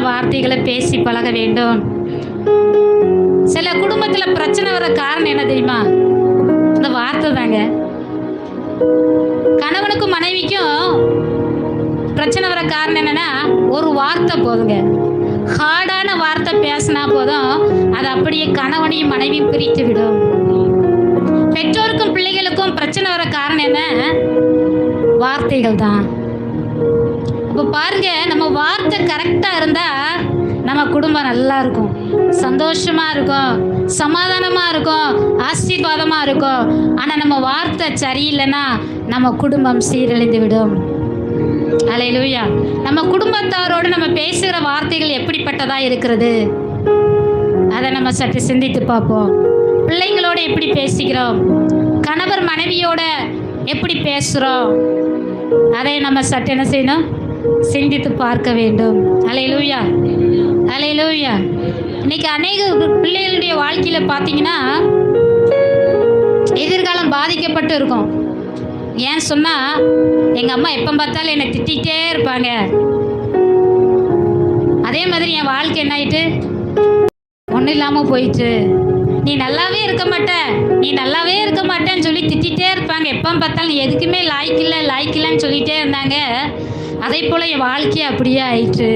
வார்த்தைகளை பேசி பழக வேண்டும். சில குடும்பத்தில் பிரச்சனை வர காரணம் என்ன தெரியுமா? இந்த வார்த்தை தாங்க. கணவனுக்கும் மனைவிக்கும் பிரச்சனை வர காரணம் என்னன்னா ஒரு வார்த்தை போதுங்க. ஹார்டான வார்த்தை பேசினா போதும் அது அப்படியே கணவனையும் மனைவியும் பிரித்து விடும். பெற்றோருக்கும் பிள்ளைகளுக்கும் பிரச்சனை வர காரணம் என்ன? வார்த்தைகள் தான். இப்போ பாருங்க நம்ம வார்த்தை கரெக்டாக இருந்தால் நம்ம குடும்பம் நல்லா இருக்கும். சந்தோஷமாக இருக்கும் சமாதானமாக இருக்கும் ஆசீர்வாதமாக இருக்கும். ஆனால் நம்ம வார்த்தை சரியில்லைன்னா நம்ம குடும்பம் சீரழிந்து விடும். அலையிலூயா நம்ம குடும்பத்தாரோடு நம்ம பேசுகிற வார்த்தைகள் எப்படிப்பட்டதாக இருக்கிறது? அதை நம்ம சற்று சிந்தித்து பார்ப்போம். பிள்ளைங்களோட எப்படி பேசுகிறோம்? கணவர் மனைவியோட எப்படி பேசுகிறோம் அதை நம்ம சற்று என்ன செய்யணும்? சிந்தித்து பார்க்க வேண்டும். அலையிலூயா அலையிலூயா இன்னைக்கு அநேக பிள்ளைகளுடைய வாழ்க்கையில் பார்த்தீங்கன்னா எதிர்காலம் பாதிக்கப்பட்டு இருக்கும். ஏன் சொன்னால் எங்கள் அம்மா எப்போ பார்த்தாலும் என்னை திட்டிகிட்டே இருப்பாங்க. அதே மாதிரி என் வாழ்க்கை என்ன ஆயிட்டு? ஒன்றும் இல்லாமல் போயிட்டு நீ நல்லாவே இருக்க மாட்ட. நீ நல்லாவே இருக்க மாட்டேன்னு சொல்லி திட்டிகிட்டே இருப்பாங்க. எப்போ பார்த்தாலும் எதுக்குமே லாய்க்கில்லை லாய்க்கில்லைன்னு சொல்லிகிட்டே இருந்தாங்க. அதே போல் என் வாழ்க்கையை அப்படியே ஆயிட்டு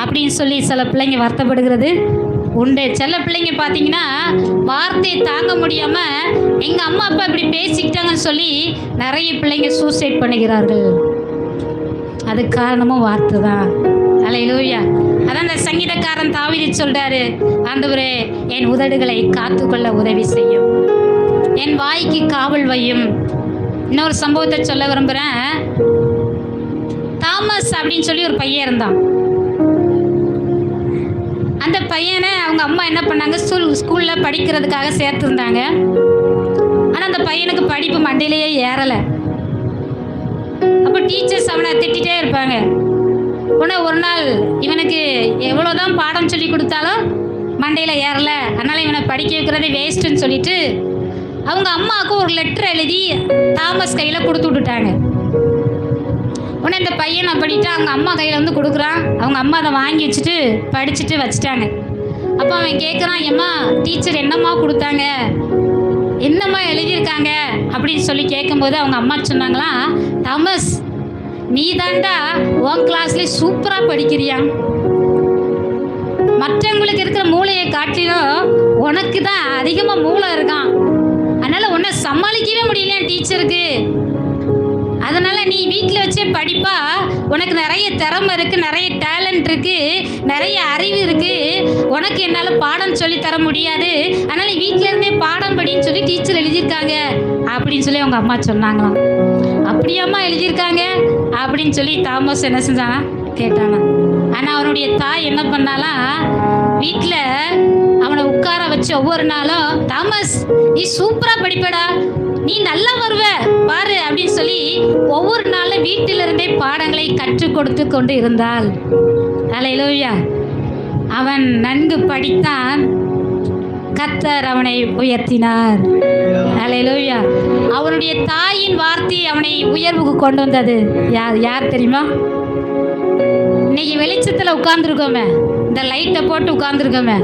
அப்படின்னு சொல்லி சில பிள்ளைங்க வருத்தப்படுகிறது. உண்டு. சில பிள்ளைங்க பார்த்தீங்கன்னா வார்த்தையை தாங்க முடியாமல் எங்கள் அம்மா அப்பா இப்படி பேசிக்கிட்டாங்கன்னு சொல்லி நிறைய பிள்ளைங்க சூசைட் பண்ணுகிறார்கள். அது காரணமும் வார்த்தை தான். அலையிலூயா அதான் அந்த சங்கீதக்காரன் தாவிதி சொல்கிறாரு ஆண்டவரே என் உதடுகளை காத்துக்கொள்ள உதவி செய்யும். என் வாய்க்கு காவல் வையும். இன்னொரு சம்பவத்தை சொல்ல விரும்புகிறேன் தாமஸ் அப்படின்னு சொல்லி ஒரு பையன் இருந்தான். அந்த பையனை அவங்க அம்மா என்ன பண்ணாங்க? ஸ்கூல் ஸ்கூலில் படிக்கிறதுக்காக சேர்த்துருந்தாங்க. ஆனால் அந்த பையனுக்கு படிப்பு மண்டையிலேயே ஏறலை. அப்போ டீச்சர்ஸ் அவனை திட்டிகிட்டே இருப்பாங்க. உடனே ஒரு நாள் இவனுக்கு எவ்வளோதான் பாடம் சொல்லி கொடுத்தாலும் மண்டையில் ஏறலை. அதனால் இவனை படிக்க வைக்கிறதே வேஸ்ட்டுன்னு சொல்லிட்டு அவங்க அம்மாவுக்கு ஒரு லெட்டர் எழுதி தாமஸ் கையில் கொடுத்து விட்டுட்டாங்க. உடனே இந்த பையனை படிட்டு அவங்க அம்மா கையில் வந்து கொடுக்குறான். அவங்க அம்மா அதை வாங்கி வச்சுட்டு படிச்சுட்டு வச்சுட்டாங்க. அப்போ அவன் கேட்குறான் ஏம்மா டீச்சர் என்னம்மா கொடுத்தாங்க? என்னம்மா எழுதியிருக்காங்க? அப்படின்னு சொல்லி கேட்கும்போது அவங்க அம்மா சொன்னாங்களாம் தாமஸ் நீ தாண்டா உன் கிளாஸ்லேயே சூப்பராக படிக்கிறியா? மற்றவங்களுக்கு இருக்கிற மூளையை காட்டிலும் உனக்கு தான் அதிகமாக மூளை இருக்கான். அதனால் உன்னை சமாளிக்கவே முடியலையா டீச்சருக்கு அதனால நீ வீட்டில் வச்சே படிப்பா. உனக்கு நிறைய திறமை இருக்கு நிறைய டேலண்ட் இருக்கு நிறைய அறிவு இருக்கு. உனக்கு என்னால் பாடம் சொல்லி தர முடியாது. அதனால வீட்டிலேருந்தே பாடம் படின்னு சொல்லி டீச்சர் எழுதியிருக்காங்க அப்படின்னு சொல்லி அவங்க அம்மா சொன்னாங்களாம். அப்படியாம்மா எழுதியிருக்காங்க அப்படின்னு சொல்லி தாமஸ் என்ன செஞ்சானா? கேட்டானா. ஆனால் அவனுடைய தாய் என்ன பண்ணாலாம் வீட்டில் அவனை உட்கார வச்சு ஒவ்வொரு நாளும் தாமஸ் நீ சூப்பராக படிப்படா. நீ நல்லா வருவ பாரு அப்படின்னு சொல்லி ஒவ்வொரு நாளும் வீட்டிலிருந்தே பாடங்களை கற்றுக் கொடுத்து கொண்டு இருந்தாள். அலையிலோயா அவன் நன்கு படித்தான். கத்தர் அவனை உயர்த்தினார். அலையிலோயா அவனுடைய தாயின் வார்த்தை அவனை உயர்வுக்கு கொண்டு வந்தது. யார் யார் தெரியுமா? இன்னைக்கு வெளிச்சத்தில் உட்கார்ந்துருக்கோமே. இந்த லைட்டை போட்டு உட்கார்ந்துருக்கோமே.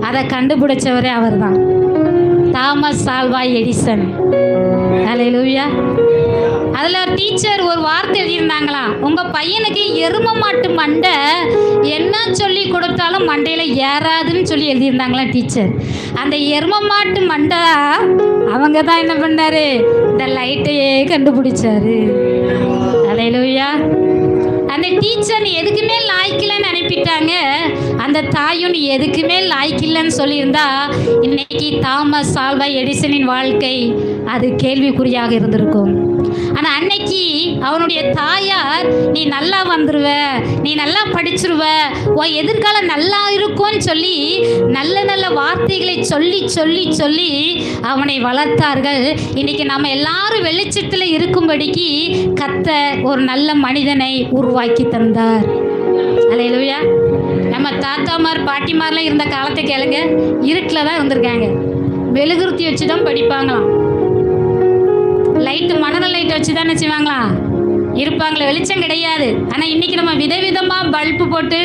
அதை கண்டுபிடிச்சவரே அவர்தான். Thomas சால்வாய் Edison. ஹalleluya அதில் ஒரு டீச்சர் ஒரு வார்த்தை எழுதியிருந்தாங்களாம் உங்கள் பையனுக்கு எரும மாட்டு மண்டை என்ன சொல்லி கொடுத்தாலும் மண்டையில் ஏறாதுன்னு சொல்லி எழுதியிருந்தாங்களாம் டீச்சர் அந்த எரும மாட்டு மண்டை அவங்க தான் என்ன பண்ணாரு? இந்த லைட்டையே கண்டுபிடிச்சாரு. ஹalleluya அந்த டீச்சர் நீ எதுக்குமே லாய்க்கலன்னு அனுப்பிட்டாங்க அந்த தாயும் நீ எதுக்குமே லாய்க்கில்லைன்னு சொல்லியிருந்தா இன்னைக்கு தாமஸ் ஆல்வா எடிசனின் வாழ்க்கை அது கேள்விக்குறியாக இருந்திருக்கும். ஆனால் அன்னைக்கு அவனுடைய தாயார் நீ நல்லா வந்துருவ நீ நல்லா படிச்சிருவ உன் எதிர்காலம் நல்லா இருக்கும்னு சொல்லி நல்ல நல்ல வார்த்தைகளை சொல்லி சொல்லி சொல்லி அவனை வளர்த்தார்கள். இன்னைக்கு நம்ம எல்லாரும் வெளிச்சத்தில் இருக்கும்படிக்கு கத்த ஒரு நல்ல மனிதனை உருவாக்கி தந்தார். அலையிலுயா. நம்ம தாத்தாமார் பாட்டிமார்லாம் இருந்த காலத்தை கேளுங்க. இருட்டில் தான் இருந்திருக்காங்க. மெழுகுருத்தி வச்சு தான் படிப்பாங்களாம். லைட்டு மணல் லைட் வச்சு தான் செய்வாங்களாம் இருப்பாங்களே வெளிச்சம் கிடையாது. ஆனால் இன்னைக்கு நம்ம விதவிதமாக பல்பு போட்டு